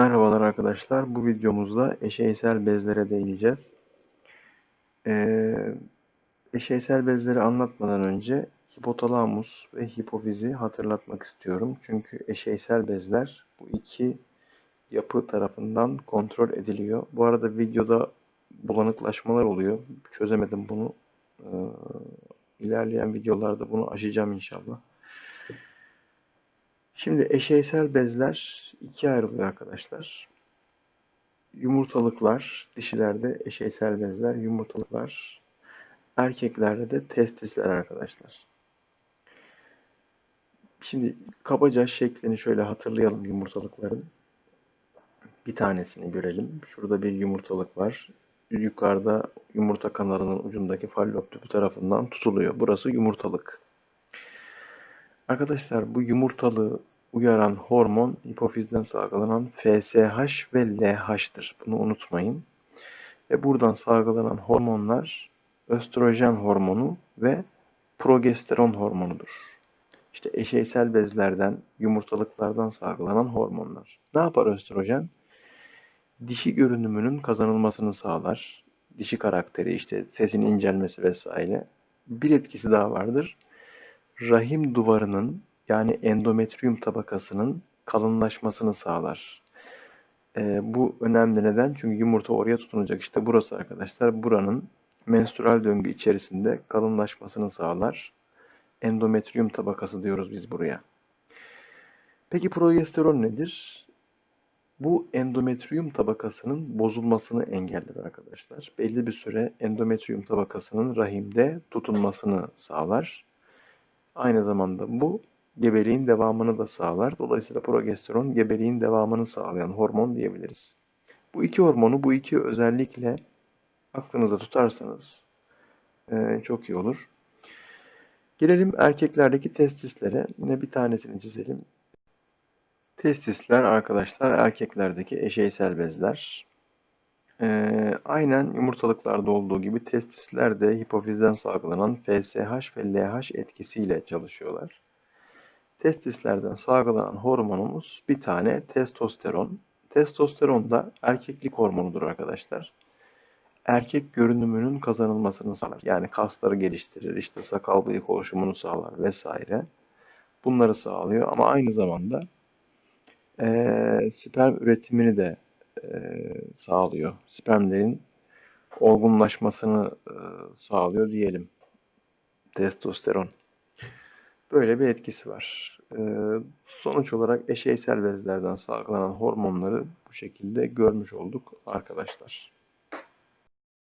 Merhabalar arkadaşlar. Bu videomuzda eşeysel bezlere değineceğiz. Ee, eşeysel bezleri anlatmadan önce hipotalamus ve hipofizi hatırlatmak istiyorum. Çünkü eşeysel bezler bu iki yapı tarafından kontrol ediliyor. Bu arada videoda bulanıklaşmalar oluyor. Çözemedim bunu. Ee, ilerleyen videolarda bunu aşacağım inşallah. Şimdi eşeysel bezler ikiye ayrılıyor arkadaşlar. Yumurtalıklar, dişilerde eşeysel bezler, yumurtalıklar, erkeklerde de testisler arkadaşlar. Şimdi kabaca şeklini şöyle hatırlayalım yumurtalıkların. Bir tanesini görelim. Şurada bir yumurtalık var. Yukarıda yumurta kanalının ucundaki fallop tüpü tarafından tutuluyor. Burası yumurtalık. Arkadaşlar bu yumurtalığı uyaran hormon hipofizden salgılanan FSH ve LH'tır. Bunu unutmayın. Ve buradan salgılanan hormonlar östrojen hormonu ve progesteron hormonudur. İşte eşeysel bezlerden, yumurtalıklardan salgılanan hormonlar. Ne yapar östrojen? Dişi görünümünün kazanılmasını sağlar. Dişi karakteri, işte sesin incelmesi vesaire. Bir etkisi daha vardır. Rahim duvarının yani endometrium tabakasının kalınlaşmasını sağlar. E, bu önemli neden? Çünkü yumurta oraya tutunacak. İşte burası arkadaşlar. Buranın menstrual döngü içerisinde kalınlaşmasını sağlar. Endometrium tabakası diyoruz biz buraya. Peki progesteron nedir? Bu endometrium tabakasının bozulmasını engeller arkadaşlar. Belli bir süre endometrium tabakasının rahimde tutunmasını sağlar. Aynı zamanda bu gebeliğin devamını da sağlar. Dolayısıyla progesteron gebeliğin devamını sağlayan hormon diyebiliriz. Bu iki hormonu bu iki özellikle aklınıza tutarsanız e, çok iyi olur. Gelelim erkeklerdeki testislere. Yine bir tanesini çizelim. Testisler arkadaşlar erkeklerdeki eşeysel bezler. Ee, aynen yumurtalıklarda olduğu gibi testisler de hipofizden salgılanan FSH ve LH etkisiyle çalışıyorlar. Testislerden salgılanan hormonumuz bir tane testosteron. Testosteron da erkeklik hormonudur arkadaşlar. Erkek görünümünün kazanılmasını sağlar. Yani kasları geliştirir, işte sakal bıyık oluşumunu sağlar vesaire. Bunları sağlıyor ama aynı zamanda e, sperm üretimini de e, sağlıyor. Spermlerin olgunlaşmasını e, sağlıyor diyelim. Testosteron. Böyle bir etkisi var. Ee, sonuç olarak eşeysel bezlerden salgılanan hormonları bu şekilde görmüş olduk arkadaşlar.